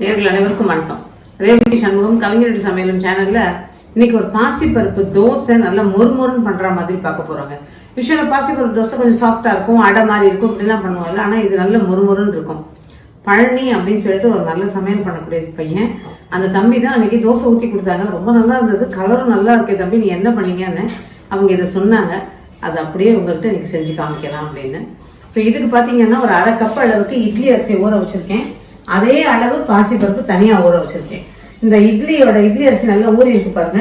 நேர்கள் அனைவருக்கும் வணக்கம். ரேவதி சண்முகம் கவிஞருடைய சமையலும் சேனல்ல இன்னைக்கு ஒரு பாசிப்பருப்பு தோசை நல்லா மொறுமொறுன்னு பண்ற மாதிரி பார்க்க போறாங்க. விஷயம் பாசிப்பருப்பு தோசை கொஞ்சம் சாஃப்டா இருக்கும் அடை மாதிரி இருக்கும் இப்படிலாம் பண்ணுவாங்க ஆனா இது நல்ல மொறுமொறுன்னு இருக்கும். பழனி அப்படின்னு சொல்லிட்டு ஒரு நல்ல சமையல் பண்ணக்கூடிய பையன். அந்த தம்பி தான் அன்னைக்கு தோசை ஊற்றி கொடுத்தாங்க. ரொம்ப நல்லா இருந்தது. கலரும் நல்லா இருக்கே தம்பி நீ என்ன பண்ணீங்கன்னு அவங்க இதை சொன்னாங்க. அது அப்படியே உங்கள்கிட்ட இன்னைக்கு செஞ்சு காமிக்கலாம் அப்படின்னு. ஸோ இதுக்கு பார்த்தீங்கன்னா ஒரு அரை கப் அளவுக்கு இட்லி அரிசி ஊற வச்சிருக்கேன். அதே அளவு பாசிப்பருப்பு தனியாக ஊற வச்சுருக்கேன். இந்த இட்லியோட இட்லி அரிசி நல்லா ஊறி இருக்கு பாருங்க.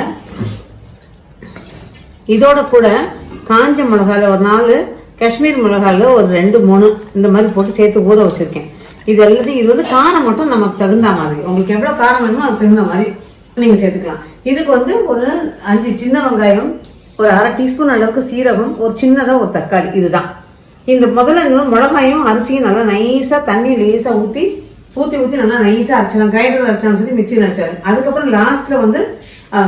இதோட கூட காஞ்ச மிளகால ஒரு நாலு காஷ்மீர் மிளகால ஒரு ரெண்டு மூணு இந்த மாதிரி போட்டு சேர்த்து ஊற வச்சுருக்கேன். இது எல்லாத்தையும் இது வந்து காரம் மட்டும் நமக்கு தகுந்த மாதிரி. உங்களுக்கு எவ்வளோ காரம் வேணுமோ அதுக்கு தகுந்த மாதிரி நீங்கள் சேர்த்துக்கலாம். இதுக்கு வந்து ஒரு அஞ்சு சின்ன வெங்காயம் ஒரு அரை டீஸ்பூன் அளவுக்கு சீரகம் ஒரு சின்னதாக ஒரு தக்காளி. இதுதான். இந்த முதல்ல மிளகாயும் அரிசியும் நல்லா நைஸாக தண்ணி லேசாக ஊற்றி ஊற்றி ஊற்றி நல்லா நைஸாக அரைச்சலாம் கிரைண்டர் அரைச்சாலும் சொல்லி மிக்சியில் அரைச்சாரு. அதுக்கப்புறம் லாஸ்ட்டில் வந்து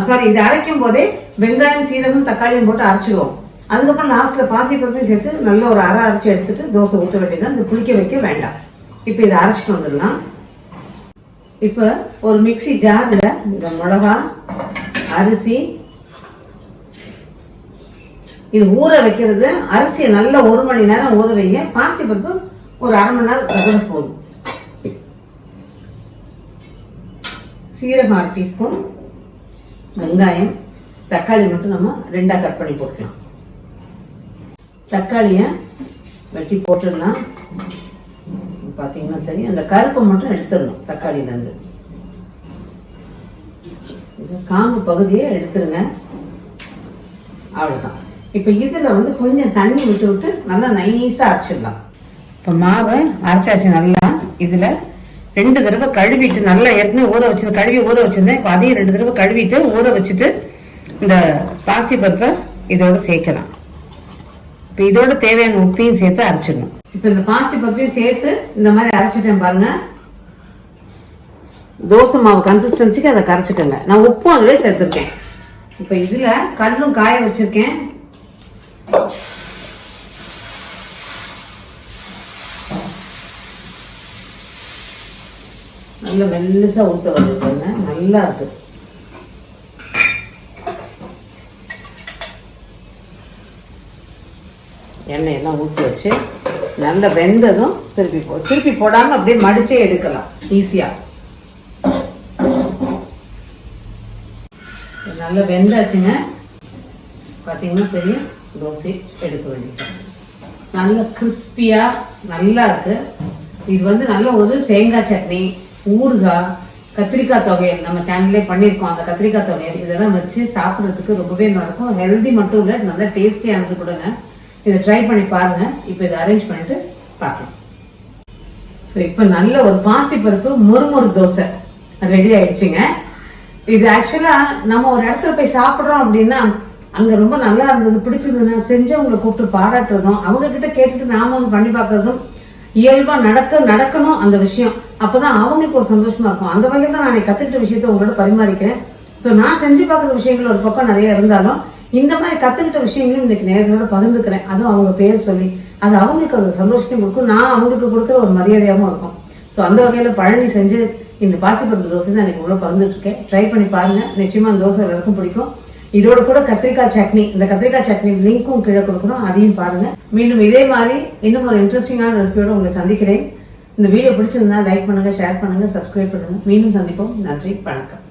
சாரி இது அரைக்கும் போதே வெங்காயம் சீரகம் தக்காளியும் போட்டு அரைச்சிடுவோம். அதுக்கப்புறம் லாஸ்ட்டில் பாசிப்பருப்பையும் சேர்த்து நல்ல ஒரு அரை அரைச்சி எடுத்துட்டு தோசை ஊற்ற வேண்டியதான் இந்த புளிக்க வைக்க வேண்டாம். இப்போ இதை அரைச்சிட்டு வந்துடலாம். இப்போ ஒரு மிக்ஸி ஜாரில் இந்த மிளகா அரிசி இது ஊற வைக்கிறது. அரிசியை நல்லா ஒரு மணி நேரம் ஊற வைங்க. பாசிப்பருப்பு ஒரு அரை மணி நேரம் தகுந்த போதும். சீரகம் அரை டீஸ்பூன் வெங்காயம் தக்காளி மட்டும் நம்ம ரெண்டா கட் பண்ணி போட்டுக்கலாம். தக்காளியை வெட்டி போட்டுடலாம். பார்த்தீங்கன்னா தெரியும். அந்த கருப்பை மட்டும் எடுத்துடணும் தக்காளியிலேருந்து. காம்பு பகுதியை எடுத்துருங்க. அவ்வளோதான் இப்போ இதில் வந்து கொஞ்சம் தண்ணி விட்டு விட்டு நல்லா நைஸாக அரைச்சிடலாம். இப்போ மாவை அரைச்சாச்சு நல்லா. இதில் ரெண்டு தடவை கழுவிட்டு நல்லா ஏற்கனவே ஊற வச்சு கழுவி ஊற வச்சிருந்தேன். இப்போ அதையும் ரெண்டு தடவை கழுவிட்டு ஊற வச்சுட்டு இந்த பாசி பருப்பை இதோட சேர்க்கலாம். இப்போ இதோட தேவையான உப்பையும் சேர்த்து அரைச்சிடணும். இப்போ இந்த பாசி பருப்பையும் சேர்த்து இந்த மாதிரி அரைச்சிட்டேன் பாருங்க. தோசை மாவு கன்சிஸ்டன்சிக்கு அதை கரைச்சிக்கோங்க. நான் உப்பும் அதிலே சேர்த்துருக்கேன். இப்போ இதில் கல்லும் காய வச்சிருக்கேன். நல்லா மெல்லிசா ஊத்த வருது நல்லா இருக்கு. எண்ணெய் எல்லாம் ஊற்றி வச்சு நல்ல வெந்ததும் திருப்பி போ திருப்பி போடாம அப்படியே மடிச்சே எடுக்கலாம். ஈஸியா நல்ல வெந்தாச்சுங்க. பார்த்தீங்கன்னா தெரியும் தோசை எடுக்க வேண்டியது. நல்ல கிறிஸ்பியா நல்லா இருக்கு. இது வந்து நல்ல ஒரு தேங்காய் சட்னி. ஊறுகாய் கத்திரிக்காய் துவையல் நம்ம சேனல்லே பண்ணியிருக்கோம். அந்த கத்திரிக்காய் துவையல் இதெல்லாம் வச்சு சாப்பிட்றதுக்கு ரொம்பவே நல்லா இருக்கும் ஹெல்தி மட்டும் இல்லை நல்ல டேஸ்டியானது கொடுங்க. இதை ட்ரை பண்ணி பாருங்க. இப்போ இதை அரேஞ்ச் பண்ணிட்டு பார்க்கலாம். ஸோ இப்போ நல்ல ஒரு பாசிப்பருப்பு முறுமுறு தோசை. ரெடி ஆயிடுச்சுங்க. இது ஆக்சுவலா நம்ம ஒரு இடத்துல போய் சாப்பிட்றோம் அப்படின்னா அங்க ரொம்ப நல்லா இருந்தது பிடிச்சதுன்னா செஞ்சவங்களை கூப்பிட்டு பாராட்டுறதும் அவங்க கிட்ட கேட்டுட்டு நாம வந்து பண்ணி பார்க்கறதும் இயல்பா நடக்க நடக்கணும் அந்த விஷயம். அப்போதான் அவங்களுக்கு ஒரு சந்தோஷமா இருக்கும். அந்த வகையில் தான் நான் கத்துக்கிட்ட விஷயத்த உங்களோட பரிமாறிக்கிறேன். ஸோ நான் செஞ்சு பார்க்குற விஷயங்கள் ஒரு பக்கம் நிறைய இருந்தாலும் இந்த மாதிரி கத்துக்கிட்ட விஷயங்களும் இன்னைக்கு நேர்களோட பகிர்ந்துக்கிறேன். அதுவும் அவங்க பேர் சொல்லி அது அவங்களுக்கு ஒரு சந்தோஷத்தையும் கொடுக்கும். நான் அவங்களுக்கு கொடுக்குற ஒரு மரியாதையாகவும் இருக்கும். ஸோ அந்த வகையில் பழனி செஞ்சு இந்த பாசிப்பருப்பு தோசை தான் எனக்கு இவ்வளோ பகிர்ந்துட்டுருக்கேன் ட்ரை பண்ணி பாருங்க. நிச்சயமா அந்த தோசை எல்லாருக்கும் பிடிக்கும். இதோட கூட கத்திரிக்காய் சட்னி இந்த கத்திரிக்காய் சட்னி லிங்க்கும் கீழே கொடுக்கணும். அதையும் பாருங்க. மீண்டும் இதே மாதிரி இன்னும் ஒரு இன்ட்ரெஸ்டிங்கான ரெசிபியோடு உங்களை சந்திக்கிறேன். இந்த வீடியோ பிடிச்சிருந்தா லைக் பண்ணுங்க ஷேர் பண்ணுங்க சப்ஸ்கிரைப் பண்ணுங்க. மீண்டும் சந்திப்போம். நன்றி வணக்கம்.